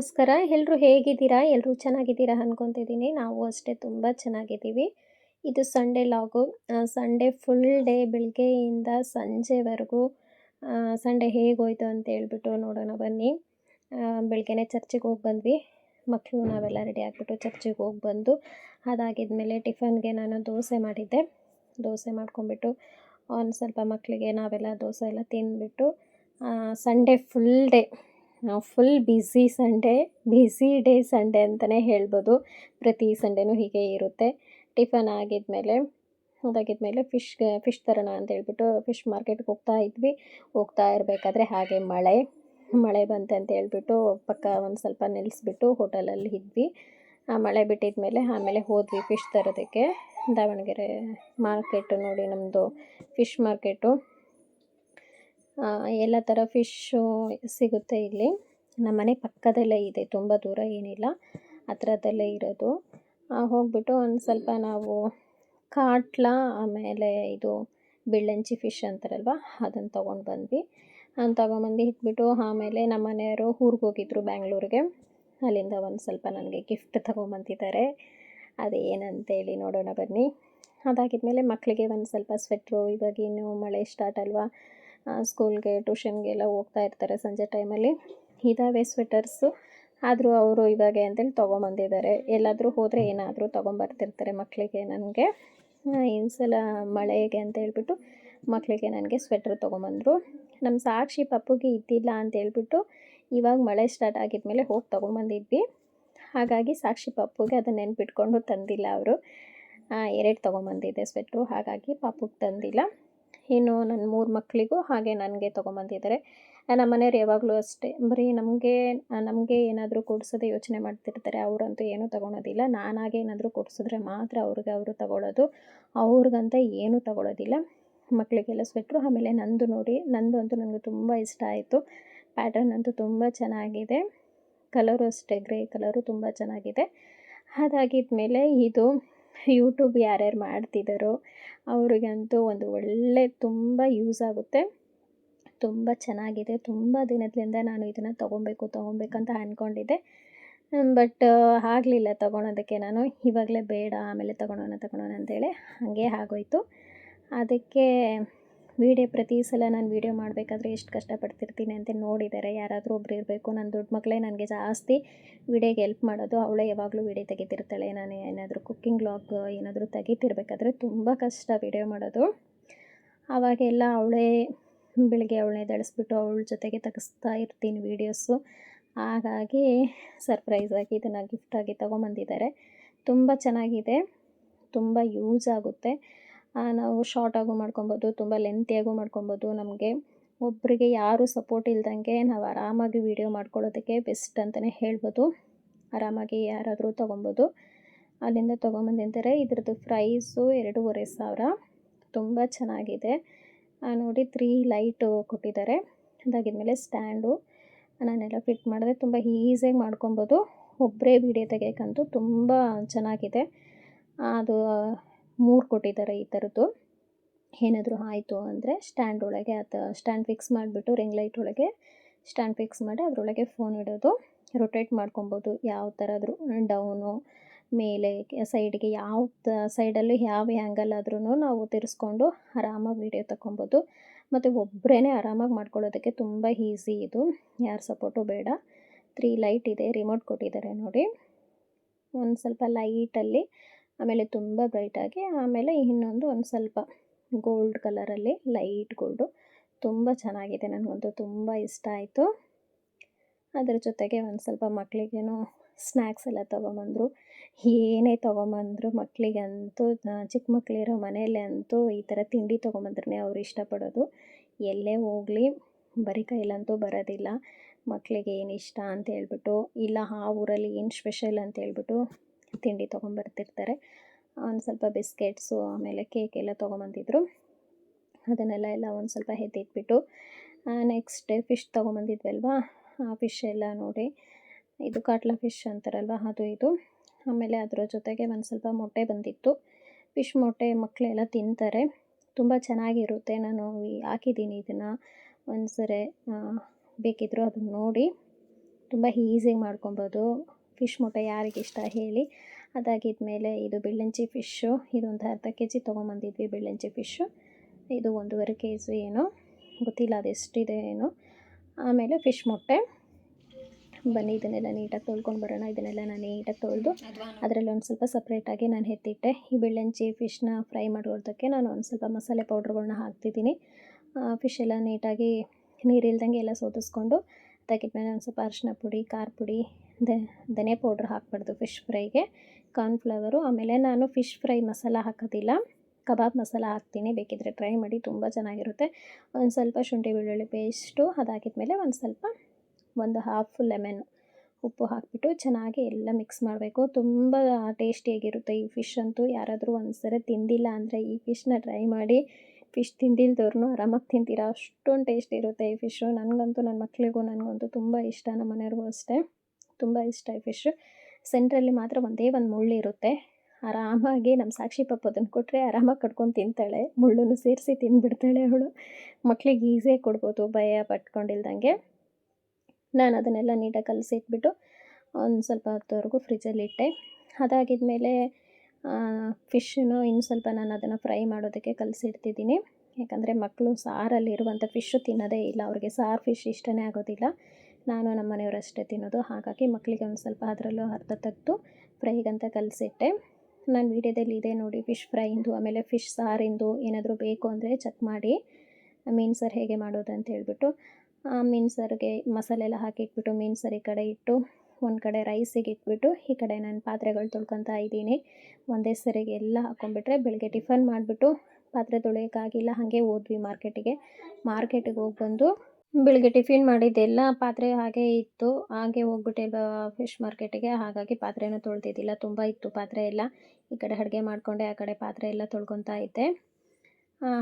ನಮಸ್ಕಾರ. ಎಲ್ಲರೂ ಹೇಗಿದ್ದೀರಾ? ಎಲ್ಲರೂ ಚೆನ್ನಾಗಿದ್ದೀರಾ ಅನ್ಕೊತಿದ್ದೀನಿ. ನಾವು ಅಷ್ಟೇ ತುಂಬ ಚೆನ್ನಾಗಿದ್ದೀವಿ. ಇದು ಸಂಡೇ ಲಾಗು ಸಂಡೇ ಫುಲ್ ಡೇ ಬೆಳಗ್ಗೆಯಿಂದ ಸಂಜೆವರೆಗೂ ಸಂಡೇ ಹೇಗೋಯ್ತು ಅಂತ ಹೇಳ್ಬಿಟ್ಟು ನೋಡೋಣ ಬನ್ನಿ. ಬೆಳಗ್ಗೆನೇ ಚರ್ಚಿಗೆ ಹೋಗಿ ಬಂದ್ವಿ. ಮಕ್ಕಳು ನಾವೆಲ್ಲ ರೆಡಿ ಆಗಿಬಿಟ್ಟು ಚರ್ಚಿಗೆ ಹೋಗಿ ಬಂದು, ಅದಾಗಿದ್ಮೇಲೆ ಟಿಫನ್ಗೆ ನಾನು ದೋಸೆ ಮಾಡಿದ್ದೆ. ದೋಸೆ ಮಾಡ್ಕೊಂಬಿಟ್ಟು ಒಂದು ಸ್ವಲ್ಪ ಮಕ್ಕಳಿಗೆ ನಾವೆಲ್ಲ ದೋಸೆ ಎಲ್ಲ ತಿಂದ್ಬಿಟ್ಟು Sunday full day full busy Sunday busy day Sunday ಅಂತಲೇ ಹೇಳ್ಬೋದು. ಪ್ರತಿ ಸಂಡೇನೂ ಹೀಗೆ ಇರುತ್ತೆ. ಟಿಫನ್ ಆಗಿದ್ಮೇಲೆ, ಅದಾಗಿದ್ಮೇಲೆ ಫಿಶ್ ಫಿಶ್ ತರೋಣ ಅಂತ ಹೇಳ್ಬಿಟ್ಟು ಫಿಶ್ ಮಾರ್ಕೆಟ್ಗೆ ಹೋಗ್ತಾ ಇದ್ವಿ. ಹೋಗ್ತಾ ಇರಬೇಕಾದ್ರೆ ಹಾಗೆ ಮಳೆ ಮಳೆ ಬಂತೆ ಅಂತ ಹೇಳ್ಬಿಟ್ಟು ಪಕ್ಕ ಒಂದು ಸ್ವಲ್ಪ ನಿಲ್ಲಿಸ್ಬಿಟ್ಟು ಹೋಟೆಲಲ್ಲಿ ಇದ್ವಿ. ಆ ಮಳೆ ಬಿಟ್ಟಿದ್ಮೇಲೆ ಆಮೇಲೆ ಹೋದ್ವಿ ಫಿಶ್ ತರೋದಕ್ಕೆ. ದಾವಣಗೆರೆ ಮಾರ್ಕೆಟು ನೋಡಿ ನಮ್ಮದು ಫಿಶ್ ಮಾರ್ಕೆಟು ಎಲ್ಲ ಥರ ಫಿಶ್ಶು ಸಿಗುತ್ತೆ ಇಲ್ಲಿ. ನಮ್ಮ ಮನೆ ಪಕ್ಕದಲ್ಲೇ ಇದೆ, ತುಂಬ ದೂರ ಏನಿಲ್ಲ, ಹತ್ರದಲ್ಲೇ ಇರೋದು. ಹೋಗ್ಬಿಟ್ಟು ಒಂದು ಸ್ವಲ್ಪ ನಾವು ಕಾಟ್ಲ, ಆಮೇಲೆ ಇದು ಬೆಳ್ಳಂಚಿ ಫಿಶ್ ಅಂತಾರಲ್ವ ಅದನ್ನು ತೊಗೊಂಡು ಬಂದ್ವಿ. ಅದನ್ನು ತೊಗೊಂಬಂದು ಇಟ್ಬಿಟ್ಟು ಆಮೇಲೆ ನಮ್ಮ ಮನೆಯವರು ಊರಿಗೆ ಹೋಗಿದ್ರು ಬ್ಯಾಂಗ್ಳೂರಿಗೆ. ಅಲ್ಲಿಂದ ಒಂದು ಸ್ವಲ್ಪ ನನಗೆ ಗಿಫ್ಟ್ ತೊಗೊಂಬಂದಿದ್ದಾರೆ. ಅದೇನಂತೇಳಿ ನೋಡೋಣ ಬನ್ನಿ. ಅದಾಗಿದ್ಮೇಲೆ ಮಕ್ಕಳಿಗೆ ಒಂದು ಸ್ವಲ್ಪ ಸ್ವೆಟ್ರು ಇವಾಗ ಇನ್ನು ಮಳೆ ಸ್ಟಾರ್ಟ್ ಅಲ್ವಾ ಸ್ಕೂಲ್ಗೆ ಟ್ಯೂಷನ್ಗೆಲ್ಲ ಹೋಗ್ತಾ ಇರ್ತಾರೆ ಸಂಜೆ ಟೈಮಲ್ಲಿ ಇದಾವೆ ಸ್ವೆಟರ್ಸು ಆದರೂ ಅವರು ಇವಾಗ ಅಂತೇಳಿ ತೊಗೊಂಬಂದಿದ್ದಾರೆ. ಎಲ್ಲಾದರೂ ಹೋದರೆ ಏನಾದರೂ ತೊಗೊಂಬರ್ತಿರ್ತಾರೆ ಮಕ್ಕಳಿಗೆ ನನಗೆ. ಈ ಸಲ ಮಳೆಗೆ ಅಂತ ಹೇಳ್ಬಿಟ್ಟು ಮಕ್ಕಳಿಗೆ ನನಗೆ ಸ್ವೆಟ್ರ್ ತೊಗೊಂಬಂದರು. ನಮ್ಮ ಸಾಕ್ಷಿ ಪಪ್ಪುಗೆ ಇದ್ದಿಲ್ಲ ಅಂತ ಹೇಳ್ಬಿಟ್ಟು ಇವಾಗ ಮಳೆ ಸ್ಟಾರ್ಟ್ ಆಗಿದ್ಮೇಲೆ ಹೋಗಿ ತೊಗೊಂಬಂದಿದ್ವಿ. ಹಾಗಾಗಿ ಸಾಕ್ಷಿ ಪಪ್ಪುಗೆ ಅದನ್ನ ನೆನ್ಪಿಟ್ಕೊಂಡು ತಂದಿಲ್ಲ ಅವರು. ಎರಡು ತೊಗೊಂಬಂದಿದ್ದೆ ಸ್ವೆಟ್ರು ಹಾಗಾಗಿ ಪಪ್ಪುಗೆ ತಂದಿಲ್ಲ. ಇನ್ನು ನನ್ನ ಮೂರು ಮಕ್ಕಳಿಗೂ ಹಾಗೆ ನನಗೆ ತೊಗೊಂಬಂದಿದ್ದಾರೆ. ನಮ್ಮ ಮನೆಯವ್ರು ಯಾವಾಗಲೂ ಅಷ್ಟೇ. ಬರೀ ನಮಗೆ ನಮಗೆ ಏನಾದರೂ ಕೊಡಿಸೋದೇ ಯೋಚನೆ ಮಾಡ್ತಿರ್ತಾರೆ. ಅವರಂತೂ ಏನೂ ತೊಗೊಳೋದಿಲ್ಲ. ನಾನಾಗೆ ಏನಾದರೂ ಕೊಡಿಸಿದ್ರೆ ಮಾತ್ರ ಅವ್ರಿಗೆ ಅವರು ತೊಗೊಳೋದು. ಅವ್ರಿಗಂತ ಏನೂ ತೊಗೊಳೋದಿಲ್ಲ. ಮಕ್ಕಳಿಗೆಲ್ಲ ಸ್ವೆಟ್ರು ಆಮೇಲೆ ನಂದು ನೋಡಿ, ನಂದು ಅಂತೂ ನನಗೆ ತುಂಬ ಇಷ್ಟ ಆಯಿತು. ಪ್ಯಾಟರ್ನ್ ಅಂತೂ ತುಂಬ ಚೆನ್ನಾಗಿದೆ. ಕಲರು ಅಷ್ಟೇ ಗ್ರೇ ಕಲರು ತುಂಬ ಚೆನ್ನಾಗಿದೆ. ಅದಾಗಿದ್ಮೇಲೆ ಇದು ಯೂಟ್ಯೂಬ್ ಯಾರ್ಯಾರು ಮಾಡ್ತಿದ್ದಾರೋ ಅವರಿಗಂತೂ ಒಂದು ಒಳ್ಳೆ ತುಂಬ ಯೂಸ್ ಆಗುತ್ತೆ. ತುಂಬ ಚೆನ್ನಾಗಿದೆ. ತುಂಬ ದಿನದಿಂದ ನಾನು ಇದನ್ನು ತೊಗೊಬೇಕು ತೊಗೊಬೇಕಂತ ಅಂದ್ಕೊಂಡಿದ್ದೆ ಬಟ್ ಆಗಲಿಲ್ಲ ತೊಗೊಳೋದಕ್ಕೆ ನಾನು. ಇವಾಗಲೇ ಬೇಡ, ಆಮೇಲೆ ತೊಗೊಳೋಣ ತೊಗೊಳೋಣ ಅಂತೇಳಿ ಹಾಗೆ ಆಗೋಯ್ತು. ಅದಕ್ಕೆ ವೀಡಿಯೋ ಪ್ರತಿ ಸಲ ನಾನು ವೀಡಿಯೋ ಮಾಡಬೇಕಾದ್ರೆ ಎಷ್ಟು ಕಷ್ಟಪಡ್ತಿರ್ತೀನಿ ಅಂತ ನೋಡಿದ್ದಾರೆ ಯಾರಾದರೂ ಒಬ್ರು ಇರಬೇಕು ನನ್ನ ದೊಡ್ಡ ಮಕ್ಕಳೇ ನನಗೆ ಜಾಸ್ತಿ ವೀಡಿಯೋಗೆ ಹೆಲ್ಪ್ ಮಾಡೋದು, ಅವಳೇ ಯಾವಾಗಲೂ ವೀಡಿಯೋ ತೆಗಿತಿರ್ತಾಳೆ, ನಾನು ಏನಾದರೂ ಕುಕ್ಕಿಂಗ್ ಬ್ಲಾಗ್ ಏನಾದರೂ ತೆಗಿತಿರ್ಬೇಕಾದ್ರೆ ತುಂಬ ಕಷ್ಟ ವೀಡಿಯೋ ಮಾಡೋದು. ಆವಾಗೆಲ್ಲ ಅವಳೇ ಬೆಳಿಗ್ಗೆ ಅವಳನ್ನೇ ದಳಿಸ್ಬಿಟ್ಟು ಅವಳ ಜೊತೆಗೆ ತೆಗೆಸ್ತಾ ಇರ್ತೀನಿ ವೀಡಿಯೋಸು ಹಾಗಾಗಿ ಸರ್ಪ್ರೈಸಾಗಿ ಇದನ್ನು ಗಿಫ್ಟಾಗಿ ತೊಗೊಂಬಂದಿದ್ದಾರೆ. ತುಂಬ ಚೆನ್ನಾಗಿದೆ, ತುಂಬ ಯೂಸ್ ಆಗುತ್ತೆ. ನಾವು ಶಾರ್ಟಾಗೂ ಮಾಡ್ಕೊಬೋದು, ತುಂಬ ಲೆಂತಿಯಾಗೂ ಮಾಡ್ಕೊಬೋದು. ನಮಗೆ ಒಬ್ಬರಿಗೆ ಯಾರು ಸಪೋರ್ಟ್ ಇಲ್ದಂಗೆ ನಾವು ಆರಾಮಾಗಿ ವೀಡಿಯೋ ಮಾಡ್ಕೊಳ್ಳೋದಕ್ಕೆ ಬೆಸ್ಟ್ ಅಂತಲೇ ಹೇಳ್ಬೋದು. ಆರಾಮಾಗಿ ಯಾರಾದರೂ ತೊಗೊಬೋದು. ಅಲ್ಲಿಂದ ತೊಗೊಂಬಂದಿದ್ದಾರೆ ಇದ್ರದ್ದು ಪ್ರೈಸು ಎರಡೂವರೆ ಸಾವಿರ. ತುಂಬ ಚೆನ್ನಾಗಿದೆ. ನೋಡಿ ತ್ರೀ ಲೈಟು ಕೊಟ್ಟಿದ್ದಾರೆ. ಅದಾಗಿದ್ಮೇಲೆ ಸ್ಟ್ಯಾಂಡು ನಾನೆಲ್ಲ ಫಿಟ್ ಮಾಡಿದ್ರೆ ತುಂಬ ಈಸಿಯಾಗಿ ಮಾಡ್ಕೊಬೋದು. ಒಬ್ಬರೇ ವೀಡಿಯೋ ತೆಗಿಯೋಕ್ಕಂತೂ ತುಂಬ ಚೆನ್ನಾಗಿದೆ. ಅದು ಮೂರು ಕೊಟ್ಟಿದ್ದಾರೆ ಈ ಥರದ್ದು. ಏನಾದರೂ ಆಯಿತು ಅಂದರೆ ಸ್ಟ್ಯಾಂಡ್ ಒಳಗೆ ಅಥವಾ ಸ್ಟ್ಯಾಂಡ್ ಫಿಕ್ಸ್ ಮಾಡಿಬಿಟ್ಟು ರಿಂಗ್ ಲೈಟ್ ಒಳಗೆ ಸ್ಟ್ಯಾಂಡ್ ಫಿಕ್ಸ್ ಮಾಡಿ ಅದರೊಳಗೆ ಫೋನ್ ಇಡೋದು. ರೊಟೇಟ್ ಮಾಡ್ಕೊಬೋದು ಯಾವ ಥರ ಆದರೂ ಡೌನು ಮೇಲೆ ಸೈಡ್ಗೆ ಯಾವ ಸೈಡಲ್ಲೂ ಯಾವ ಆ್ಯಂಗಲ್ ಆದ್ರೂ ನಾವು ತಿರ್ಸ್ಕೊಂಡು ಆರಾಮಾಗಿ ವೀಡಿಯೋ ತಗೊಬೋದು ಮತ್ತು ಒಬ್ಬರೇ ಆರಾಮಾಗಿ ಮಾಡ್ಕೊಳ್ಳೋದಕ್ಕೆ ತುಂಬ ಈಸಿ ಇದು. ಯಾರ ಸಪೋರ್ಟು ಬೇಡ. ತ್ರೀ ಲೈಟ್ ಇದೆ ರಿಮೋಟ್ ಕೊಟ್ಟಿದ್ದಾರೆ ನೋಡಿ. ಒಂದು ಸ್ವಲ್ಪ ಲೈಟಲ್ಲಿ ಆಮೇಲೆ ತುಂಬ ಬ್ರೈಟಾಗಿ ಆಮೇಲೆ ಇನ್ನೊಂದು ಒಂದು ಸ್ವಲ್ಪ ಗೋಲ್ಡ್ ಕಲರಲ್ಲಿ ಲೈಟ್ ಗೋಲ್ಡು ತುಂಬ ಚೆನ್ನಾಗಿದೆ, ನನಗಂತೂ ತುಂಬ ಇಷ್ಟ ಆಯಿತು. ಅದರ ಜೊತೆಗೆ ಒಂದು ಸ್ವಲ್ಪ ಮಕ್ಕಳಿಗೇನು ಸ್ನ್ಯಾಕ್ಸ್ ಎಲ್ಲ ತೊಗೊಂಬಂದರು. ಏನೇ ತೊಗೊಂಬಂದರು ಮಕ್ಕಳಿಗಂತೂ ಚಿಕ್ಕ ಮಕ್ಕಳಿರೋ ಮನೆಯಲ್ಲೇ ಅಂತೂ ಈ ಥರ ತಿಂಡಿ ತೊಗೊಂಬಂದ್ರೆ ಅವ್ರು ಇಷ್ಟಪಡೋದು. ಎಲ್ಲೇ ಹೋಗಲಿ, ಬರೀ ಕೈಲಂತೂ ಬರೋದಿಲ್ಲ. ಮಕ್ಕಳಿಗೆ ಏನು ಇಷ್ಟ ಅಂತ ಹೇಳ್ಬಿಟ್ಟು, ಇಲ್ಲ ಆ ಊರಲ್ಲಿ ಏನು ಸ್ಪೆಷಲ್ ಅಂತ ಹೇಳ್ಬಿಟ್ಟು ತಿಂಡಿ ತೊಗೊಂಬರ್ತಿರ್ತಾರೆ ಒಂದು ಸ್ವಲ್ಪ ಬಿಸ್ಕೆಟ್ಸು, ಆಮೇಲೆ ಕೇಕ್ ಎಲ್ಲ ತೊಗೊಂಬಂದಿದ್ರು ಅದನ್ನೆಲ್ಲ ಎಲ್ಲ ಒಂದು ಸ್ವಲ್ಪ ಎತ್ತಿಟ್ಬಿಟ್ಟು ನೆಕ್ಸ್ಟ್ ಫಿಶ್ ತೊಗೊಂಬಂದಿದ್ವಲ್ವಾ ಆ ಫಿಶ್ ಎಲ್ಲ ನೋಡಿ. ಇದು ಕಾಟ್ಲಾ ಫಿಶ್ ಅಂತಾರಲ್ವ? ಅದು ಇದು. ಆಮೇಲೆ ಅದರ ಜೊತೆಗೆ ಒಂದು ಸ್ವಲ್ಪ ಮೊಟ್ಟೆ ಬಂದಿತ್ತು. ಫಿಶ್ ಮೊಟ್ಟೆ ಮಕ್ಕಳೆಲ್ಲ ತಿಂತಾರೆ. ತುಂಬ ಚೆನ್ನಾಗಿರುತ್ತೆ. ನಾನು ಹಾಕಿದ್ದೀನಿ ಇದನ್ನು. ಒಂದು ಸರಿ ಬೇಕಿದ್ದರೂ ಅದನ್ನು ನೋಡಿ. ತುಂಬ ಈಸಿಯಾಗಿ ಮಾಡ್ಕೊಬೋದು. ಫಿಶ್ ಮೊಟ್ಟೆ ಯಾರಿಗೆ ಇಷ್ಟ ಹೇಳಿ. ಅದಾಗಿದ್ಮೇಲೆ ಇದು ಬೆಳ್ಳಂಚಿ ಫಿಶ್ಶು ಇದೊಂದು ಅರ್ಧ ಕೆ ಜಿ ತೊಗೊಂಬಂದಿದ್ವಿ ಬೆಳ್ಳಂಚಿ ಫಿಶ್ಶು. ಇದು ಒಂದೂವರೆ ಕೆ ಜಿ ಏನೋ, ಗೊತ್ತಿಲ್ಲ ಅದೆಷ್ಟಿದೆ ಏನು. ಆಮೇಲೆ ಫಿಶ್ ಮೊಟ್ಟೆ ಬನ್ನಿ, ಇದನ್ನೆಲ್ಲ ನೀಟಾಗಿ ತೊಳ್ಕೊಂಡು ಬರೋಣ. ಇದನ್ನೆಲ್ಲ ನಾನು ನೀಟಾಗಿ ತೊಳೆದು ಅದರಲ್ಲಿ ಒಂದು ಸ್ವಲ್ಪ ಸಪ್ರೇಟಾಗಿ ನಾನು ಎತ್ತಿಟ್ಟೆ. ಈ ಬೆಳ್ಳಂಚಿ ಫಿಶ್ನ ಫ್ರೈ ಮಾಡೋದಕ್ಕೆ ನಾನು ಒಂದು ಸ್ವಲ್ಪ ಮಸಾಲೆ ಪೌಡ್ರ್ಗಳನ್ನ ಹಾಕ್ತಿದ್ದೀನಿ. ಫಿಶ್ ಎಲ್ಲ ನೀಟಾಗಿ ನೀರಿಲ್ದಂಗೆ ಎಲ್ಲ ಸೋದಿಸ್ಕೊಂಡು ತೆಗಿದ್ಮೇಲೆ ಒಂದು ಸ್ವಲ್ಪ ಅರಿಶಿನ ಪುಡಿ, ಖಾರ ಪುಡಿ ಧನಿಯಾ ಪೌಡ್ರ್ ಹಾಕ್ಬಾರ್ದು ಫಿಶ್ ಫ್ರೈಗೆ ಕಾರ್ನ್ಫ್ಲವರು ಆಮೇಲೆ ನಾನು ಫಿಶ್ ಫ್ರೈ ಮಸಾಲ ಹಾಕೋದಿಲ್ಲ. ಕಬಾಬ್ ಮಸಾಲ ಹಾಕ್ತೀನಿ ಬೇಕಿದ್ದರೆ ಟ್ರೈ ಮಾಡಿ, ತುಂಬ ಚೆನ್ನಾಗಿರುತ್ತೆ. ಒಂದು ಸ್ವಲ್ಪ ಶುಂಠಿ ಬೆಳ್ಳುಳ್ಳಿ ಪೇಸ್ಟು ಅದಾಗಿದ್ಮೇಲೆ ಒಂದು ಸ್ವಲ್ಪ, ಒಂದು ಹಾಫ್ ಲೆಮನ್ ಉಪ್ಪು ಹಾಕಿಬಿಟ್ಟು ಚೆನ್ನಾಗಿ ಎಲ್ಲ ಮಿಕ್ಸ್ ಮಾಡಬೇಕು. ತುಂಬ ಟೇಸ್ಟಿಯಾಗಿರುತ್ತೆ ಈ ಫಿಶ್ ಅಂತೂ. ಯಾರಾದರೂ ಒಂದು ಸರಿ ತಿಂದಿಲ್ಲ ಅಂದರೆ ಈ ಫಿಶ್ನ ಟ್ರೈ ಮಾಡಿ ಫಿಶ್ ತಿಂದಿಲ್ದವ್ರು ಆರಾಮಾಗಿ ತಿಂತೀರ. ಅಷ್ಟೊಂದು ಟೇಸ್ಟ್ ಇರುತ್ತೆ ಈ ಫಿಶ್ಶು ನನಗಂತೂ ನನ್ನ ಮಕ್ಕಳಿಗೂ ನನಗಂತೂ ತುಂಬ ಇಷ್ಟ ನಮ್ಮ ಮನೆಯವ್ರಿಗೂ ಅಷ್ಟೇ. ತುಂಬ ಇಷ್ಟ ಈ ಫಿಶ್ಶು ಸೆಂಟ್ರಲ್ಲಿ ಮಾತ್ರ ಒಂದೇ ಒಂದು ಮುಳ್ಳು ಇರುತ್ತೆ. ಆರಾಮಾಗಿ ನಮ್ಮ ಸಾಕ್ಷಿ ಪಾಪ ಅದನ್ನು ಕೊಟ್ಟರೆ ಆರಾಮಾಗಿ ಕಟ್ಕೊಂಡು ತಿಂತಾಳೆ. ಮುಳ್ಳನ್ನು ಸೇರಿಸಿ ತಿಂದುಬಿಡ್ತಾಳೆ ಅವಳು. ಮಕ್ಕಳಿಗೆ ಈಸಿಯಾಗಿ ಕೊಡ್ಬೋದು. ಭಯ ಪಟ್ಕೊಂಡಿಲ್ದಂಗೆ. ನಾನು ಅದನ್ನೆಲ್ಲ ನೀಟಾಗಿ ಕಲಸಿಟ್ಬಿಟ್ಟು ಒಂದು ಸ್ವಲ್ಪ ಹೊತ್ತವರೆಗೂ ಫ್ರಿಜ್ಜಲ್ಲಿ ಇಟ್ಟೆ. ಅದಾಗಿದ್ಮೇಲೆ ಫಿಶ್ಶನ್ನು ಇನ್ನು ಸ್ವಲ್ಪ ನಾನು ಅದನ್ನು ಫ್ರೈ ಮಾಡೋದಕ್ಕೆ ಕಲಸಿಡ್ತಿದ್ದೀನಿ ಯಾಕಂದರೆ ಮಕ್ಕಳು ಸಾರಲ್ಲಿರುವಂಥ ಫಿಶ್ಶು ತಿನ್ನೋದೇ ಇಲ್ಲ. ಅವ್ರಿಗೆ ಸಾರು ಫಿಶ್ ಇಷ್ಟನೇ ಆಗೋದಿಲ್ಲ. ನಾನು ನಮ್ಮ ಮನೆಯವರು ಅಷ್ಟೇ ತಿನ್ನೋದು. ಹಾಗಾಗಿ ಮಕ್ಕಳಿಗೆ ಒಂದು ಸ್ವಲ್ಪ ಅದರಲ್ಲೂ ಅರ್ಧ ತೆಗೆದು ಫ್ರೈಗಂತ ಕಲಸಿಟ್ಟೆ. ನಾನು ವೀಡಿಯೋದಲ್ಲಿ ಇದೆ ನೋಡಿ, ಫಿಶ್ ಫ್ರೈಂದು ಆಮೇಲೆ ಫಿಶ್ ಸಾರಿಂದು ಏನಾದರೂ ಬೇಕು ಅಂದರೆ ಚೆಕ್ ಮಾಡಿ. ಮೀನು ಸಾರು ಹೇಗೆ ಮಾಡೋದು ಅಂತ ಹೇಳ್ಬಿಟ್ಟು ಮೀನು ಸಾರಿಗೆ ಮಸಾಲೆ ಎಲ್ಲ ಹಾಕಿಟ್ಬಿಟ್ಟು ಮೀನು ಸಾರು ಕಡೆ ಇಟ್ಟು, ಒಂದು ಕಡೆ ರೈಸಿಗೆ ಇಟ್ಬಿಟ್ಟು, ಈ ಕಡೆ ನಾನು ಪಾತ್ರೆಗಳು ತೊಳ್ಕೊತಾ ಇದ್ದೀನಿ. ಒಂದೇ ಸರಿಗೆ ಎಲ್ಲ ಹಾಕ್ಕೊಂಡ್ಬಿಟ್ರೆ ಬೆಳಗ್ಗೆ ಟಿಫನ್ ಮಾಡಿಬಿಟ್ಟು ಪಾತ್ರೆ ತೊಳೆಯೋಕ್ಕಾಗಿಲ್ಲ, ಹಾಗೆ ಹೋದ್ವಿ ಮಾರ್ಕೆಟಿಗೆ. ಮಾರ್ಕೆಟಿಗೆ ಹೋಗಿ ಬಂದು ಬೆಳಗ್ಗೆ ಟಿಫಿನ್ ಮಾಡಿದ್ದೆಲ್ಲ ಪಾತ್ರೆ ಹಾಗೆ ಇತ್ತು. ಹಾಗೆ ಹೋಗ್ಬಿಟ್ಟೆ ಫಿಶ್ ಮಾರ್ಕೆಟಿಗೆ ಹಾಗಾಗಿ ಪಾತ್ರೆನೂ ತೊಳೆದಿದ್ದಿಲ್ಲ. ತುಂಬ ಇತ್ತು ಪಾತ್ರೆ ಎಲ್ಲ. ಈ ಕಡೆ ಅಡುಗೆ ಮಾಡಿಕೊಂಡೆ, ಆ ಕಡೆ ಪಾತ್ರೆ ಎಲ್ಲ ತೊಳ್ಕೊತಾ ಇದ್ದೆ.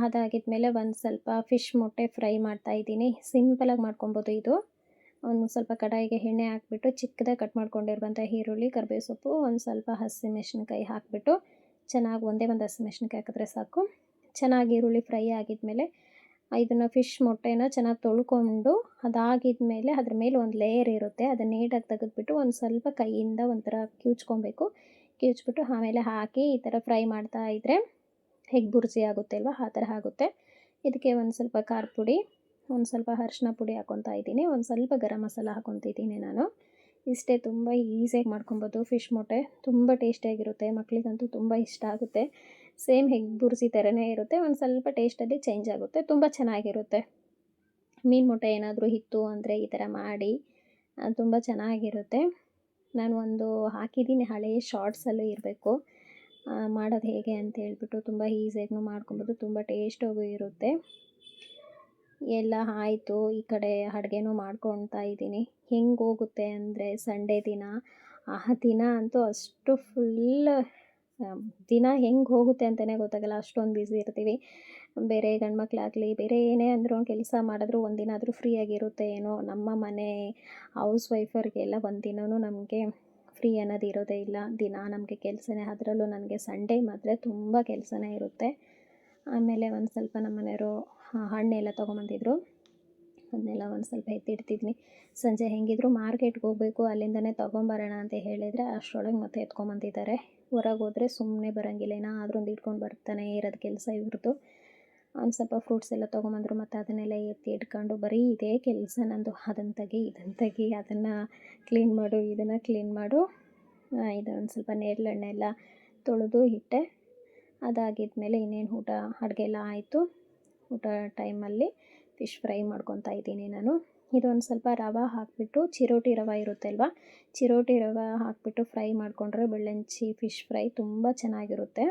ಅದಾಗಿದ್ಮೇಲೆ ಒಂದು ಸ್ವಲ್ಪ ಫಿಶ್ ಮೊಟ್ಟೆ ಫ್ರೈ ಮಾಡ್ತಾ ಇದ್ದೀನಿ. ಸಿಂಪಲಾಗಿ ಮಾಡ್ಕೊಬೋದು ಇದು. ಒಂದು ಸ್ವಲ್ಪ ಕಡಾಯಿಗೆ ಎಣ್ಣೆ ಹಾಕ್ಬಿಟ್ಟು ಚಿಕ್ಕದಾಗಿ ಕಟ್ ಮಾಡ್ಕೊಂಡಿರುವಂಥ ಈರುಳ್ಳಿ, ಕರಿಬೇವು ಸೊಪ್ಪು, ಒಂದು ಸ್ವಲ್ಪ ಹಸಿಮೆಣ್ಸಿನ್ಕಾಯಿ ಹಾಕಿಬಿಟ್ಟು ಚೆನ್ನಾಗಿ ಒಂದೇ ಒಂದು ಹಸಿಮೆಣ್ಸಿನ್ಕಾಯಿ ಹಾಕಿದ್ರೆ ಸಾಕು. ಚೆನ್ನಾಗಿ ಈರುಳ್ಳಿ ಫ್ರೈ ಆಗಿದ್ಮೇಲೆ ಇದನ್ನು ಫಿಶ್ ಮೊಟ್ಟೆನ ಚೆನ್ನಾಗಿ ತೊಳ್ಕೊಂಡು ಅದಾಗಿದ್ಮೇಲೆ ಅದ್ರ ಮೇಲೆ ಒಂದು ಲೇಯರ್ ಇರುತ್ತೆ. ಅದನ್ನ ನೀಟಾಗಿ ತೆಗೆದ್ಬಿಟ್ಟು ಒಂದು ಸ್ವಲ್ಪ ಕೈಯಿಂದ ಒಂಥರ ಕಿವುಚ್ಕೊಬೇಕು. ಕಿವುಚ್ಬಿಟ್ಟು ಆಮೇಲೆ ಹಾಕಿ ಈ ಥರ ಫ್ರೈ ಮಾಡ್ತಾ ಇದ್ದರೆ ಹೆಗ್ ಬುರ್ಜಿ ಆಗುತ್ತೆ ಅಲ್ವಾ? ಆ ಥರ ಆಗುತ್ತೆ. ಇದಕ್ಕೆ ಒಂದು ಸ್ವಲ್ಪ ಖಾರ ಪುಡಿ, ಒಂದು ಸ್ವಲ್ಪ ಅರಿಶಿನ ಪುಡಿ ಹಾಕ್ಕೊತಾ ಇದ್ದೀನಿ. ಒಂದು ಸ್ವಲ್ಪ ಗರಂ ಮಸಾಲ ಹಾಕೊತಿದ್ದೀನಿ ನಾನು. ಇಷ್ಟೇ ತುಂಬ ಈಸಿಯಾಗಿ ಮಾಡ್ಕೊಬೋದು ಫಿಶ್ ಮೊಟ್ಟೆ. ತುಂಬ ಟೇಸ್ಟಿಯಾಗಿರುತ್ತೆ ಮಕ್ಕಳಿಗಂತೂ ತುಂಬ ಇಷ್ಟ ಆಗುತ್ತೆ. ಸೇಮ್ ಹೆಗ್ ಬುರ್ಸಿ ಥರನೇ ಇರುತ್ತೆ, ಒಂದು ಸ್ವಲ್ಪ ಟೇಸ್ಟಲ್ಲಿ ಚೇಂಜ್ ಆಗುತ್ತೆ, ತುಂಬ ಚೆನ್ನಾಗಿರುತ್ತೆ. ಮೀನು ಮೊಟ್ಟೆ ಏನಾದರೂ ಇತ್ತು ಅಂದರೆ ಈ ಥರ ಮಾಡಿ ತುಂಬ ಚೆನ್ನಾಗಿರುತ್ತೆ. ನಾನು ಒಂದು ಹಾಕಿದ್ದೀನಿ ಹಳೆಯ ಶಾರ್ಟ್ಸಲ್ಲೂ ಇರಬೇಕು. ಮಾಡೋದು ಹೇಗೆ ಅಂತ ಹೇಳ್ಬಿಟ್ಟು ತುಂಬ ಈಸಿಯಾಗೂ ಮಾಡ್ಕೊಬೋದು, ತುಂಬ ಟೇಸ್ಟಾಗೂ ಇರುತ್ತೆ. ಎಲ್ಲ ಆಯಿತು, ಈ ಕಡೆ ಅಡುಗೆನೂ ಮಾಡ್ಕೊತಾ ಇದ್ದೀನಿ. ಹೆಂಗೆ ಹೋಗುತ್ತೆ ಅಂದರೆ ಸಂಡೇ ದಿನ, ಆ ದಿನ ಅಂತೂ ಅಷ್ಟು ಫುಲ್ ದಿನ ಹೆಂಗೆ ಹೋಗುತ್ತೆ ಅಂತಲೇ ಗೊತ್ತಾಗಲ್ಲ, ಅಷ್ಟೊಂದು ಬ್ಯುಸಿ ಇರ್ತೀವಿ. ಬೇರೆ ಗಂಡ್ಮಕ್ಳಾಗಲಿ, ಬೇರೆ ಏನೇ ಅಂದರೂ ಕೆಲಸ ಮಾಡಿದ್ರು ಒಂದಿನ ಆದರೂ ಫ್ರೀಯಾಗಿರುತ್ತೆ ಏನೋ, ನಮ್ಮ ಮನೆ ಹೌಸ್ ವೈಫರಿಗೆಲ್ಲ ಒಂದು ದಿನವೂ ನಮಗೆ ಫ್ರೀ ಅನ್ನೋದು ಇರೋದೇ ಇಲ್ಲ. ದಿನ ನಮಗೆ ಕೆಲಸನೇ, ಅದರಲ್ಲೂ ನನಗೆ ಸಂಡೇ ಮಾತ್ರ ತುಂಬ ಕೆಲಸನೇ ಇರುತ್ತೆ. ಆಮೇಲೆ ಒಂದು ಸ್ವಲ್ಪ ನಮ್ಮ ಮನೆಯವರು ಹಣ್ಣೆಲ್ಲ ತೊಗೊಂಬಂದಿದ್ರು. ಅದನ್ನೆಲ್ಲ ಒಂದು ಸ್ವಲ್ಪ ಎತ್ತಿಡ್ತಿದ್ನಿ ಸಂಜೆ ಹೆಂಗಿದ್ರು ಮಾರ್ಕೆಟ್ಗೆ ಹೋಗಬೇಕು, ಅಲ್ಲಿಂದನೇ ತೊಗೊಂಬರೋಣ ಅಂತ ಹೇಳಿದರೆ ಅಷ್ಟರೊಳಗೆ ಮತ್ತೆ ಎತ್ಕೊಂಬಂದಿದ್ದಾರೆ. ಹೊರಗೆ ಹೋದರೆ ಸುಮ್ಮನೆ ಬರೋಂಗಿಲ್ಲ ಏನಾದ್ರೊಂದು ಇಟ್ಕೊಂಡು ಬರ್ತಾನೆ ಇರೋದು ಕೆಲಸ ಇವ್ರದ್ದು ಒಂದು ಸ್ವಲ್ಪ ಫ್ರೂಟ್ಸ್ ಎಲ್ಲ ತೊಗೊಂಬಂದರು ಮತ್ತು ಅದನ್ನೆಲ್ಲ ಎತ್ತಿ ಇಟ್ಕೊಂಡು ಬರೀ ಇದೇ ಕೆಲಸ, ನಂದು ಅದನ್ನು ತೆಗಿ ಇದನ್ನು ತೆಗಿ ಅದನ್ನು ಕ್ಲೀನ್ ಮಾಡು, ಇದನ್ನು ಕ್ಲೀನ್ ಮಾಡು. ಇದು ಒಂದು ಸ್ವಲ್ಪ ನೇರಳೆಣ್ಣೆಲ್ಲ ತೊಳೆದು ಇಟ್ಟೆ. ಅದಾಗಿದ್ಮೇಲೆ ಇನ್ನೇನು ಊಟ, ಅಡುಗೆ ಎಲ್ಲ ಆಯಿತು. ಊಟ ಟೈಮಲ್ಲಿ ಫಿಶ್ ಫ್ರೈ ಮಾಡ್ಕೊತಾ ಇದ್ದೀನಿ ನಾನು. ಇದೊಂದು ಸ್ವಲ್ಪ ರವೆ ಹಾಕಿಬಿಟ್ಟು, ಚಿರೋಟಿ ರವೆ ಇರುತ್ತೆ ಅಲ್ವಾ ಚಿರೋಟಿ ರವೆ ಹಾಕಿಬಿಟ್ಟು ಫ್ರೈ ಮಾಡಿಕೊಂಡ್ರೆ ಬೆಳ್ಳಂಚಿ ಫಿಶ್ ಫ್ರೈ ತುಂಬ ಚೆನ್ನಾಗಿರುತ್ತೆ.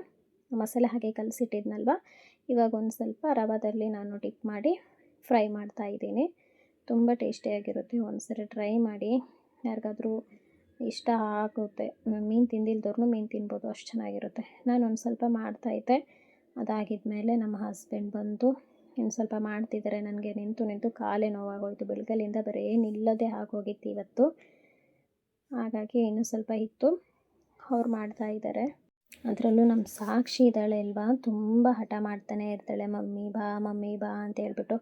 ಮಸಾಲೆ ಹಾಗೆ ಕಲಸಿಟ್ಟಿದ್ನಲ್ವ? ಇವಾಗ ಒಂದು ಸ್ವಲ್ಪ ರವಾದಲ್ಲಿ ನಾನು ಡಿಪ್ ಮಾಡಿ ಫ್ರೈ ಮಾಡ್ತಾ ಇದ್ದೀನಿ. ತುಂಬ ಟೇಸ್ಟಿಯಾಗಿರುತ್ತೆ ಒಂದು ಸರಿ ಟ್ರೈ ಮಾಡಿ. ಯಾರಿಗಾದರೂ ಇಷ್ಟ ಆಗುತ್ತೆ. ಮೀನು ತಿಂದಿಲ್ದವ್ರು ಮೀನು ತಿನ್ಬೋದು. ಅಷ್ಟು ಚೆನ್ನಾಗಿರುತ್ತೆ. ನಾನು ಒಂದು ಸ್ವಲ್ಪ ಮಾಡ್ತಾಯಿದ್ದೆ ಅದಾಗಿದ್ಮೇಲೆ ನಮ್ಮ ಹಸ್ಬೆಂಡ್ ಬಂದು ಇನ್ನು ಸ್ವಲ್ಪ ಮಾಡ್ತಿದ್ದಾರೆ. ನನಗೆ ನಿಂತು ನಿಂತು ಕಾಲೇ ನೋವಾಗೋಯಿತು. ಬೆಳಗಲಿಂದ ಬರೀ ನಿಲ್ಲದೆ ಆಗೋಗಿತ್ತು ಇವತ್ತು. ಹಾಗಾಗಿ ಇನ್ನೂ ಸ್ವಲ್ಪ ಇತ್ತು. ಅವ್ರು ಮಾಡ್ತಾ ಇದ್ದಾರೆ. ಅದರಲ್ಲೂ ನಮ್ಮ ಸಾಕ್ಷಿ ಇದ್ದಾಳೆ ಅಲ್ವಾ? ತುಂಬ ಹಠ ಮಾಡ್ತಾನೆ ಇರ್ತಾಳೆ. ಮಮ್ಮಿ ಬಾ ಮಮ್ಮಿ ಬಾ ಅಂತ ಹೇಳ್ಬಿಟ್ಟು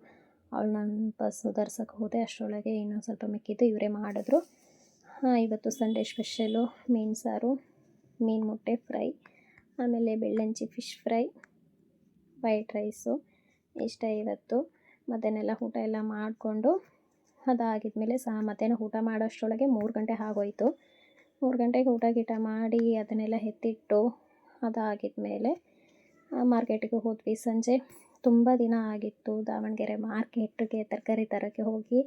ಅವಳು ನನ್ನ ಬಸ್ ಸುಧಾರ್ಸೋಕೆ ಹೋದೆ. ಅಷ್ಟರೊಳಗೆ ಇನ್ನೂ ಸ್ವಲ್ಪ ಮಿಕ್ಕಿದ್ದು ಇವರೇ ಮಾಡಿದ್ರು. ಹಾಂ, ಇವತ್ತು ಸಂಡೇ ಸ್ಪೆಷಲು ಮೀನು ಸಾರು, ಮೀನು ಮೊಟ್ಟೆ ಫ್ರೈ, ಆಮೇಲೆ ಬೆಳ್ಳಂಚಿ ಫಿಶ್ ಫ್ರೈ, ವೈಟ್ ರೈಸು. ಇಷ್ಟ ಇವತ್ತು. ಮಧ್ಯಾಹ್ನೆಲ್ಲ ಊಟ ಎಲ್ಲ ಮಾಡಿಕೊಂಡು ಅದಾಗಿದ್ಮೇಲೆ ಸಹ ಮಧ್ಯಾಹ್ನ ಊಟ ಮಾಡೋಷ್ಟರೊಳಗೆ ಮೂರು ಗಂಟೆ ಆಗೋಯ್ತು. ಮೂರು ಗಂಟೆಗೆ ಊಟ ಗೀಟ ಮಾಡಿ ಅದನ್ನೆಲ್ಲ ಎತ್ತಿಟ್ಟು ಅದಾಗಿದ್ಮೇಲೆ ಮಾರ್ಕೆಟಿಗೆ ಹೋದ್ವಿ. ಸಂಜೆ ತುಂಬ ದಿನ ಆಗಿತ್ತು. ದಾವಣಗೆರೆ ಮಾರ್ಕೆಟ್ಗೆ, ತರಕಾರಿ ತರೋಕ್ಕೆ ಹೋಗಿ.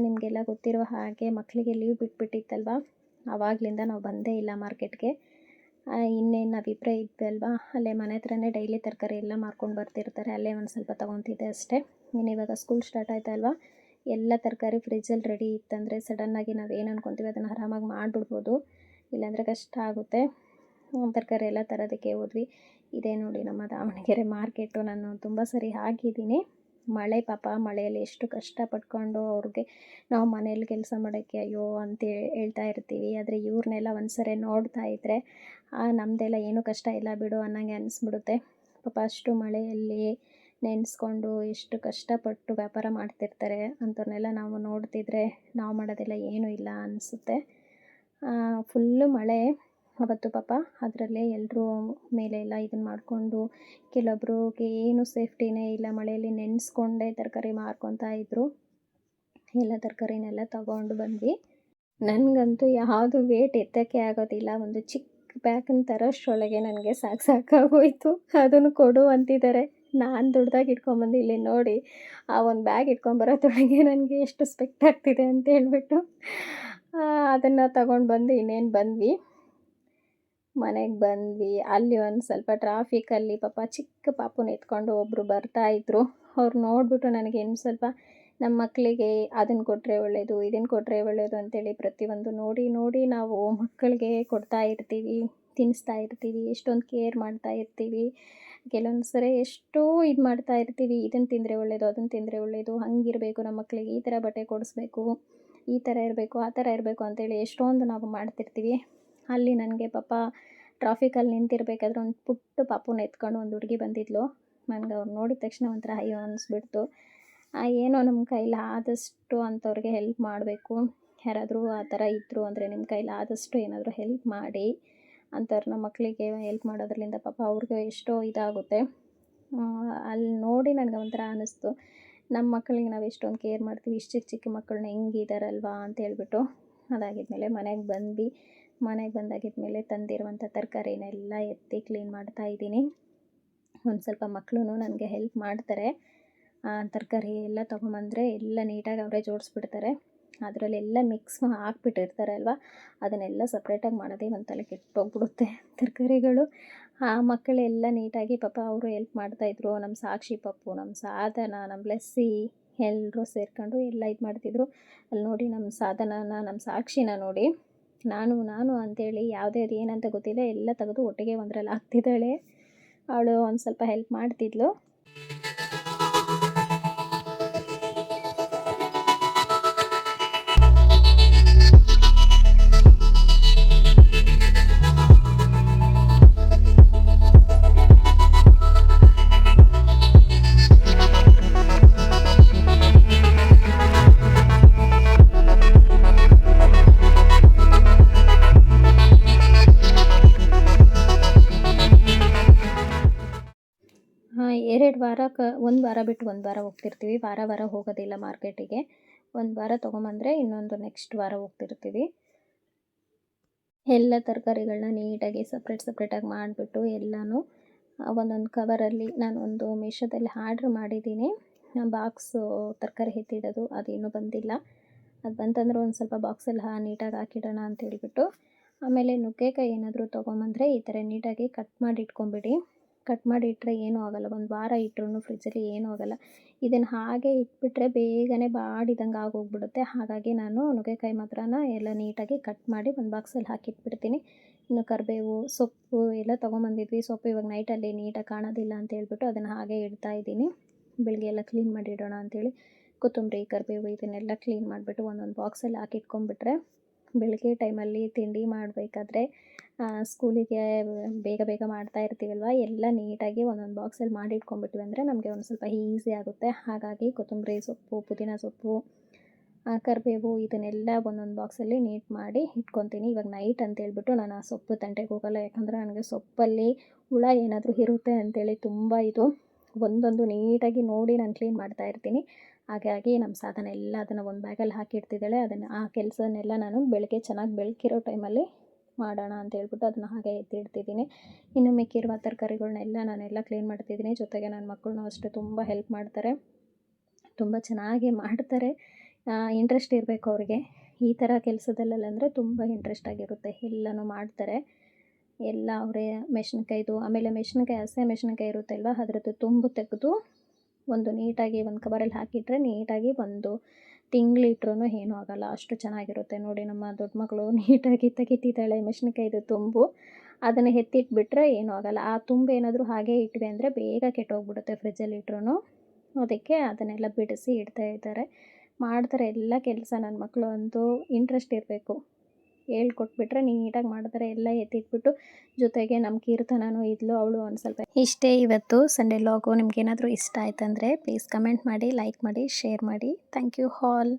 ನಿಮಗೆಲ್ಲ ಗೊತ್ತಿರೋ ಹಾಗೆ ಮಕ್ಕಳಿಗೆ ಲೀವ್ ಬಿಟ್ಬಿಟ್ಟಿತ್ತಲ್ವ? ಆವಾಗಲಿಂದ ನಾವು ಬಂದೇ ಇಲ್ಲ ಮಾರ್ಕೆಟ್ಗೆ. ಇನ್ನೇನು ಅಭಿಪ್ರಾಯ ಇದ್ವಿ ಅಲ್ವಾ? ಅಲ್ಲೇ ಮನೆ ಹತ್ರನೇ ಡೈಲಿ ತರಕಾರಿ ಎಲ್ಲ ಮಾರ್ಕೊಂಡು ಬರ್ತಿರ್ತಾರೆ. ಅಲ್ಲೇ ಒಂದು ಸ್ವಲ್ಪ ತೊಗೊತಿದ್ದೆ ಅಷ್ಟೇ. ಇನ್ನು ಇವಾಗ ಸ್ಕೂಲ್ ಸ್ಟಾರ್ಟ್ ಆಯ್ತಲ್ವಾ ಎಲ್ಲ ತರಕಾರಿ ಫ್ರಿಜ್ಜಲ್ಲಿ ರೆಡಿ ಇತ್ತಂದರೆ ಸಡನ್ನಾಗಿ ನಾವು ಏನು ಅನ್ಕೊತೀವಿ? ಅದನ್ನು ಆರಾಮಾಗಿ ಮಾಡಿಬಿಡ್ಬೋದು. ಇಲ್ಲಾಂದರೆ ಕಷ್ಟ ಆಗುತ್ತೆ. ತರಕಾರಿ ಎಲ್ಲ ತರೋದಕ್ಕೆ ಹೋದ್ವಿ. ಇದೇ ನೋಡಿ ನಮ್ಮ ದಾವಣಗೆರೆ ಮಾರ್ಕೆಟು ನಾನು ತುಂಬ ಸರಿ ಹಾಕಿದ್ದೀನಿ ಮಳೆ ಪಾಪ, ಮಳೆಯಲ್ಲಿ ಎಷ್ಟು ಕಷ್ಟ ಪಟ್ಕೊಂಡು ಅವ್ರಿಗೆ ನಾವು ಮನೇಲಿ ಕೆಲಸ ಮಾಡೋಕ್ಕೆ ಅಯ್ಯೋ ಅಂತ ಹೇಳ್ತಾ ಇರ್ತೀವಿ. ಆದರೆ ಇವ್ರನ್ನೆಲ್ಲ ಒಂದು ಸರಿ ನೋಡ್ತಾ ಇದ್ದರೆ ನಮ್ಮದೆಲ್ಲ ಏನೂ ಕಷ್ಟ ಇಲ್ಲ ಬಿಡು ಅನ್ನಂಗೆ ಅನಿಸ್ಬಿಡುತ್ತೆ. ಪಾಪ ಅಷ್ಟು ಮಳೆಯಲ್ಲಿ ನೆನೆಸ್ಕೊಂಡು ಎಷ್ಟು ಕಷ್ಟಪಟ್ಟು ವ್ಯಾಪಾರ ಮಾಡ್ತಿರ್ತಾರೆ ಅಂಥವ್ರನ್ನೆಲ್ಲ ನಾವು ನೋಡ್ತಿದ್ರೆ ನಾವು ಮಾಡೋದೆಲ್ಲ ಏನೂ ಇಲ್ಲ ಅನಿಸುತ್ತೆ. ಫುಲ್ಲು ಮಳೆ ಅವತ್ತು ಪಾಪ ಅದರಲ್ಲೇ ಎಲ್ಲರೂ ಮೇಲೆ ಎಲ್ಲ ಇದನ್ನು ಮಾಡಿಕೊಂಡು ಕೆಲವೊಬ್ರಿಗೆ ಏನು ಸೇಫ್ಟಿನೇ ಇಲ್ಲ, ಮಳೆಯಲ್ಲಿ ನೆನೆಸ್ಕೊಂಡೇ ತರಕಾರಿ ಮಾರ್ಕೊತಾ ಇದ್ದರು ಎಲ್ಲ ತರಕಾರಿನೆಲ್ಲ ತಗೊಂಡು ಬಂದ್ವಿ. ನನಗಂತೂ ಯಾವುದು ವೇಟ್ ಎತ್ತಕ್ಕೆ ಆಗೋದಿಲ್ಲ, ಒಂದು ಚಿಕ್ಕ ಬ್ಯಾಗನ್ನು ತರೋಷ್ಟರೊಳಗೆ ನನಗೆ ಸಾಕು ಸಾಕಾಗೋಯ್ತು. ಅದನ್ನು ಕೊಡು ಅಂತಿದ್ದಾರೆ. ನಾನು ದುಡ್ದಾಗಿ ಇಟ್ಕೊಂಬಂದು ಇಲ್ಲಿ ನೋಡಿ, ಆ ಒಂದು ಬ್ಯಾಗ್ ಇಟ್ಕೊಂಬರೋದ್ರೊಳಗೆ ನನಗೆ ಎಷ್ಟು ಸ್ಪೆಕ್ಟ್ ಆಗ್ತಿದೆ ಅಂತ ಹೇಳ್ಬಿಟ್ಟು ಅದನ್ನು ತಗೊಂಡು ಬಂದು ಇನ್ನೇನು ಬಂದ್ವಿ. ಮನೆಗೆ ಬಂದ್ವಿ. ಅಲ್ಲಿ ಒಂದು ಸ್ವಲ್ಪ ಟ್ರಾಫಿಕಲ್ಲಿ ಪಾಪ ಚಿಕ್ಕ ಪಾಪುನ ಎತ್ಕೊಂಡು ಒಬ್ಬರು ಬರ್ತಾಯಿದ್ರು ಅವ್ರು ನೋಡಿಬಿಟ್ಟು ನನಗೆ ಇನ್ನು ಸ್ವಲ್ಪ ನಮ್ಮ ಮಕ್ಕಳಿಗೆ ಅದನ್ನು ಕೊಟ್ಟರೆ ಒಳ್ಳೆಯದು ಇದನ್ನು ಕೊಟ್ಟರೆ ಒಳ್ಳೆಯದು ಅಂತೇಳಿ ಪ್ರತಿಯೊಂದು ನೋಡಿ ನೋಡಿ ನಾವು ಮಕ್ಕಳಿಗೆ ಕೊಡ್ತಾ ಇರ್ತೀವಿ ತಿನ್ನಿಸ್ತಾ ಇರ್ತೀವಿ, ಎಷ್ಟೊಂದು ಕೇರ್ ಮಾಡ್ತಾ ಇರ್ತೀವಿ. ಕೆಲವೊಂದು ಸರಿ ಎಷ್ಟೋ ಇದು ಮಾಡ್ತಾ ಇರ್ತೀವಿ. ಇದನ್ನು ತಿಂದರೆ ಒಳ್ಳೆಯದು ಅದನ್ನು ತಿಂದರೆ ಒಳ್ಳೆಯದು ಹಂಗಿರಬೇಕು ನಮ್ಮ ಮಕ್ಕಳಿಗೆ ಈ ಥರ ಬಟ್ಟೆ ಕೊಡಿಸ್ಬೇಕು, ಈ ಥರ ಇರಬೇಕು, ಆ ಥರ ಇರಬೇಕು ಅಂತೇಳಿ ಎಷ್ಟೊಂದು ನಾವು ಮಾಡ್ತಿರ್ತೀವಿ. ಅಲ್ಲಿ ನನಗೆ ಪಾಪ ಟ್ರಾಫಿಕಲ್ಲಿ ನಿಂತಿರಬೇಕಾದ್ರೆ ಒಂದು ಪುಟ್ಟ ಪಾಪುನ ಎತ್ಕೊಂಡು ಒಂದು ಹುಡುಗಿ ಬಂದಿದ್ಲು. ನನಗೆ ಅವ್ರು ನೋಡಿದ ತಕ್ಷಣ ಒಂಥರ ಅಯ್ಯೋ ಅನಿಸ್ಬಿಡ್ತು. ಏನೋ ನಮ್ಮ ಕೈಲಿ ಆದಷ್ಟು ಅಂಥವ್ರಿಗೆ ಹೆಲ್ಪ್ ಮಾಡಬೇಕು. ಯಾರಾದರೂ ಆ ಥರ ಇದ್ದರು ಅಂದರೆ ನಿಮ್ಮ ಕೈಲಿ ಆದಷ್ಟು ಏನಾದರೂ ಹೆಲ್ಪ್ ಮಾಡಿ ಅಂಥವ್ರನ್ನ ಮಕ್ಕಳಿಗೆ ಹೆಲ್ಪ್ ಮಾಡೋದ್ರಿಂದ ಪಾಪ ಅವ್ರಿಗೆ ಎಷ್ಟೋ ಇದಾಗುತ್ತೆ. ಅಲ್ಲಿ ನೋಡಿ ನನಗೆ ಒಂಥರ ಅನ್ನಿಸ್ತು ನಮ್ಮ ಮಕ್ಕಳಿಗೆ ನಾವು ಎಷ್ಟೊಂದು ಕೇರ್ ಮಾಡ್ತೀವಿ, ಇಷ್ಟು ಚಿಕ್ಕ ಚಿಕ್ಕ ಮಕ್ಕಳನ್ನ ಹೆಂಗಿದಾರಲ್ವಾ ಅಂತ ಹೇಳ್ಬಿಟ್ಟು ಅದಾಗಿದ್ಮೇಲೆ ಮನೆಗೆ ಬಂದು ಮನೆಗೆ ಬಂದಾಗಿದ್ಮೇಲೆ ತಂದಿರುವಂಥ ತರಕಾರಿನೆಲ್ಲ ಎತ್ತಿ ಕ್ಲೀನ್ ಮಾಡ್ತಾ ಇದ್ದೀನಿ. ಒಂದು ಸ್ವಲ್ಪ ಮಕ್ಕಳು ನನಗೆ ಹೆಲ್ಪ್ ಮಾಡ್ತಾರೆ. ತರಕಾರಿ ಎಲ್ಲ ತೊಗೊಂಬಂದರೆ ಎಲ್ಲ ನೀಟಾಗಿ ಅವರೇ ಜೋಡಿಸ್ಬಿಡ್ತಾರೆ. ಅದರಲ್ಲೆಲ್ಲ ಮಿಕ್ಸ್ ಹಾಕ್ಬಿಟ್ಟಿರ್ತಾರೆ ಅಲ್ವಾ? ಅದನ್ನೆಲ್ಲ ಸಪ್ರೇಟಾಗಿ ಮಾಡೋದೇ ಒಂದು ತಲೆ ಕೆಟ್ಟೋಗ್ಬಿಡುತ್ತೆ ತರಕಾರಿಗಳು. ಆ ಮಕ್ಕಳೆಲ್ಲ ನೀಟಾಗಿ ಪಾಪ ಅವರು ಹೆಲ್ಪ್ ಮಾಡ್ತಾಯಿದ್ರು ನಮ್ಮ ಸಾಕ್ಷಿ ಪಪ್ಪು ನಮ್ಮ ಸಾಧನ ನಮ್ಮ ಲೆಸ್ಸಿ ಎಲ್ಲರೂ ಸೇರ್ಕೊಂಡು ಎಲ್ಲ ಇದು ಮಾಡ್ತಿದ್ರು. ಅಲ್ಲಿ ನೋಡಿ ನಮ್ಮ ಸಾಧನನ ನಮ್ಮ ಸಾಕ್ಷಿನ ನೋಡಿ. ನಾನು ನಾನು ಅಂತೇಳಿ ಯಾವುದೇ ಅದು ಏನಂತ ಗೊತ್ತಿಲ್ಲ, ಎಲ್ಲ ತೆಗೆದು ಒಟ್ಟಿಗೆ ಒಂದರಲ್ಲಿ ಹಾಕ್ತಿದ್ದಾಳೆ. ಅವಳು ಒಂದು ಸ್ವಲ್ಪ ಹೆಲ್ಪ್ ಮಾಡ್ತಿದ್ಲು. ಎರಡು ವಾರ ಕ ಒಂದು ವಾರ ಬಿಟ್ಟು ಒಂದು ವಾರ ಹೋಗ್ತಿರ್ತೀವಿ. ವಾರ ವಾರ ಹೋಗೋದಿಲ್ಲ ಮಾರ್ಕೆಟಿಗೆ. ಒಂದು ವಾರ ತೊಗೊಂಬಂದರೆ ಇನ್ನೊಂದು ನೆಕ್ಸ್ಟ್ ವಾರ ಹೋಗ್ತಿರ್ತೀವಿ. ಎಲ್ಲ ತರಕಾರಿಗಳನ್ನ ನೀಟಾಗಿ ಸಪ್ರೇಟ್ ಸಪ್ರೇಟಾಗಿ ಮಾಡಿಬಿಟ್ಟು ಎಲ್ಲನೂ ಒಂದೊಂದು ಕವರಲ್ಲಿ ನಾನು ಒಂದು ಮೀಶೋದಲ್ಲಿ ಆರ್ಡ್ರ್ ಮಾಡಿದ್ದೀನಿ. ಬಾಕ್ಸು ತರಕಾರಿ ಎತ್ತಿಡೋದು, ಅದು ಇನ್ನೂ ಬಂದಿಲ್ಲ. ಅದು ಬಂತಂದ್ರೆ ಒಂದು ಸ್ವಲ್ಪ ಬಾಕ್ಸಲ್ಲಿ ಹಾ, ನೀಟಾಗಿ ಹಾಕಿಡೋಣ ಅಂತ ಹೇಳಿಬಿಟ್ಟು, ಆಮೇಲೆ ನುಗ್ಗೆಕಾಯಿ ಏನಾದರೂ ತೊಗೊಂಬಂದರೆ ಈ ಥರ ನೀಟಾಗಿ ಕಟ್ ಮಾಡಿ ಇಟ್ಕೊಂಬಿಡಿ. ಕಟ್ ಮಾಡಿ ಇಟ್ಟರೆ ಏನೂ ಆಗೋಲ್ಲ. ಒಂದು ವಾರ ಇಟ್ಟರು ಫ್ರಿಜ್ಜಲ್ಲಿ ಏನೂ ಆಗೋಲ್ಲ. ಇದನ್ನು ಹಾಗೆ ಇಟ್ಬಿಟ್ರೆ ಬೇಗನೆ ಬಾಡಿದಂಗೆ ಆಗೋಗ್ಬಿಡುತ್ತೆ. ಹಾಗಾಗಿ ನಾನು ನುಗ್ಗೆಕಾಯಿ ಮಾತ್ರನ ಎಲ್ಲ ನೀಟಾಗಿ ಕಟ್ ಮಾಡಿ ಒಂದು ಬಾಕ್ಸಲ್ಲಿ ಹಾಕಿಟ್ಬಿಡ್ತೀನಿ ಇನ್ನು ಕರಿಬೇವು, ಸೊಪ್ಪು ಎಲ್ಲ ತೊಗೊಂಬಂದಿದ್ವಿ. ಸೊಪ್ಪು ಇವಾಗ ನೈಟಲ್ಲಿ ನೀಟಾಗಿ ಕಾಣೋದಿಲ್ಲ ಅಂತ ಹೇಳ್ಬಿಟ್ಟು ಅದನ್ನು ಹಾಗೆ ಇಡ್ತಾ ಇದ್ದೀನಿ. ಬೆಳಗ್ಗೆ ಎಲ್ಲ ಕ್ಲೀನ್ ಮಾಡಿ ಇಡೋಣ ಅಂಥೇಳಿ ಕೊತ್ತಂಬರಿ, ಕರಿಬೇವು ಇದನ್ನೆಲ್ಲ ಕ್ಲೀನ್ ಮಾಡಿಬಿಟ್ಟು ಒಂದೊಂದು ಬಾಕ್ಸಲ್ಲಿ ಹಾಕಿಟ್ಕೊಂಡ್ಬಿಟ್ರೆ ಬೆಳಗ್ಗೆ ಟೈಮಲ್ಲಿ ತಿಂಡಿ ಮಾಡಬೇಕಾದ್ರೆ ಸ್ಕೂಲಿಗೆ ಬೇಗ ಬೇಗ ಮಾಡ್ತಾ ಇರ್ತೀವಲ್ವ? ಎಲ್ಲ ನೀಟಾಗಿ ಒಂದೊಂದು ಬಾಕ್ಸಲ್ಲಿ ಮಾಡಿ ಇಟ್ಕೊಂಡ್ಬಿಟ್ವಿ ಅಂದರೆ ನಮಗೆ ಒಂದು ಸ್ವಲ್ಪ ಈಸಿ ಆಗುತ್ತೆ. ಹಾಗಾಗಿ ಕೊತ್ತಂಬರಿ ಸೊಪ್ಪು, ಪುದೀನ ಸೊಪ್ಪು ಕರಿಬೇವು ಇದನ್ನೆಲ್ಲ ಒಂದೊಂದು ಬಾಕ್ಸಲ್ಲಿ ನೀಟ್ ಮಾಡಿ ಇಟ್ಕೊತೀನಿ. ಇವಾಗ ನೈಟ್ ಅಂತ ಹೇಳ್ಬಿಟ್ಟು ನಾನು ಆ ಸೊಪ್ಪು ತಂಟೆಗೆ ಹೋಗಲ್ಲ. ಯಾಕಂದರೆ ನನಗೆ ಸೊಪ್ಪಲ್ಲಿ ಹುಳ ಏನಾದರೂ ಇರುತ್ತೆ ಅಂತೇಳಿ ತುಂಬ ಇದು ಒಂದೊಂದು ನೀಟಾಗಿ ನೋಡಿ ನಾನು ಕ್ಲೀನ್ ಮಾಡ್ತಾ ಇರ್ತೀನಿ. ಹಾಗಾಗಿ ನಮ್ಮ ಸಾಧನ ಎಲ್ಲ ಅದನ್ನು ಒಂದು ಬ್ಯಾಗಲ್ಲಿ ಹಾಕಿಡ್ತಿದ್ದಾಳೆ. ಅದನ್ನು ಆ ಕೆಲಸನೆಲ್ಲ ನಾನು ಬೆಳಗ್ಗೆ ಚೆನ್ನಾಗಿ ಬೆಳಕಿರೋ ಟೈಮಲ್ಲಿ ಮಾಡೋಣ ಅಂತ ಹೇಳ್ಬಿಟ್ಟು ಅದನ್ನ ಹಾಗೆ ಎತ್ತಿಡ್ತಿದ್ದೀನಿ. ಇನ್ನು ಮಿಕ್ಕಿರುವ ತರಕಾರಿಗಳನ್ನೆಲ್ಲ ನಾನೆಲ್ಲ ಕ್ಲೀನ್ ಮಾಡ್ತಿದ್ದೀನಿ. ಜೊತೆಗೆ ನನ್ನ ಮಕ್ಕಳನ್ನೂ ಅಷ್ಟೇ ತುಂಬ ಹೆಲ್ಪ್ ಮಾಡ್ತಾರೆ. ತುಂಬ ಚೆನ್ನಾಗಿ ಮಾಡ್ತಾರೆ. ಇಂಟ್ರೆಸ್ಟ್ ಇರಬೇಕು ಅವ್ರಿಗೆ. ಈ ಥರ ಕೆಲಸದಲ್ಲೆಲ್ಲ ಅಂದರೆ ತುಂಬ ಇಂಟ್ರೆಸ್ಟ್ ಆಗಿರುತ್ತೆ. ಎಲ್ಲನೂ ಮಾಡ್ತಾರೆ. ಎಲ್ಲ ಅವರೇ ಮೆಣಸಿನ್ಕಾಯ್ದು, ಆಮೇಲೆ ಮೆಣಸಿನ್ಕಾಯಿ, ಹಸೆ ಮೆಣಸಿನ್ಕಾಯಿ ಇರುತ್ತಲ್ವ, ಅದರದ್ದು ತುಂಬು ತೆಗೆದು ಒಂದು ನೀಟಾಗಿ ಒಂದು ಕವರಲ್ಲಿ ಹಾಕಿಟ್ರೆ ನೀಟಾಗಿ ಒಂದು ತಿಂಗಳಿಟ್ರೂ ಏನೂ ಆಗೋಲ್ಲ. ಅಷ್ಟು ಚೆನ್ನಾಗಿರುತ್ತೆ. ನೋಡಿ ನಮ್ಮ ದೊಡ್ಡ ಮಗಳು ನೀಟಾಗಿ ತೆಗಿತಿದ್ದಾಳೆ ಮೆಣಸಿನ್ಕಾಯ್ದು ತುಂಬು. ಅದನ್ನು ಎತ್ತಿಟ್ಬಿಟ್ರೆ ಏನೂ ಆಗೋಲ್ಲ. ಆ ತುಂಬು ಏನಾದರೂ ಹಾಗೆ ಇಟ್ವಿ ಅಂದರೆ ಬೇಗ ಕೆಟ್ಟೋಗ್ಬಿಡುತ್ತೆ ಫ್ರಿಜ್ಜಲ್ಲಿ ಇಟ್ರೂ ಅದಕ್ಕೆ ಅದನ್ನೆಲ್ಲ ಬಿಡಿಸಿ ಇಡ್ತಾ ಇದ್ದಾರೆ. ಮಾಡ್ತಾರೆ. ಎಲ್ಲ ಕೆಲಸ. ನನ್ನ ಮಕ್ಕಳು ಅಂತೂ ಇಂಟ್ರೆಸ್ಟ್ ಇರಬೇಕು. ಹೇಳ್ಕೊಟ್ಬಿಟ್ರೆ ನೀಟಾಗಿ ಮಾಡಿದ್ರೆ ಎಲ್ಲ ಎತ್ತಿಟ್ಬಿಟ್ಟು ಜೊತೆಗೆ ನಮ್ಮ ಕೀರ್ತನೂ ಇದ್ಲು, ಅವಳು ಒಂದು ಸ್ವಲ್ಪ ಇಷ್ಟೇ ಇವತ್ತು ಸಂಡೇ ಲಾಗು ನಿಮ್ಗೇನಾದರೂ ಇಷ್ಟ ಆಯ್ತಂದರೆ ಪ್ಲೀಸ್ ಕಮೆಂಟ್ ಮಾಡಿ ಲೈಕ್ ಮಾಡಿ ಶೇರ್ ಮಾಡಿ. Thank you hall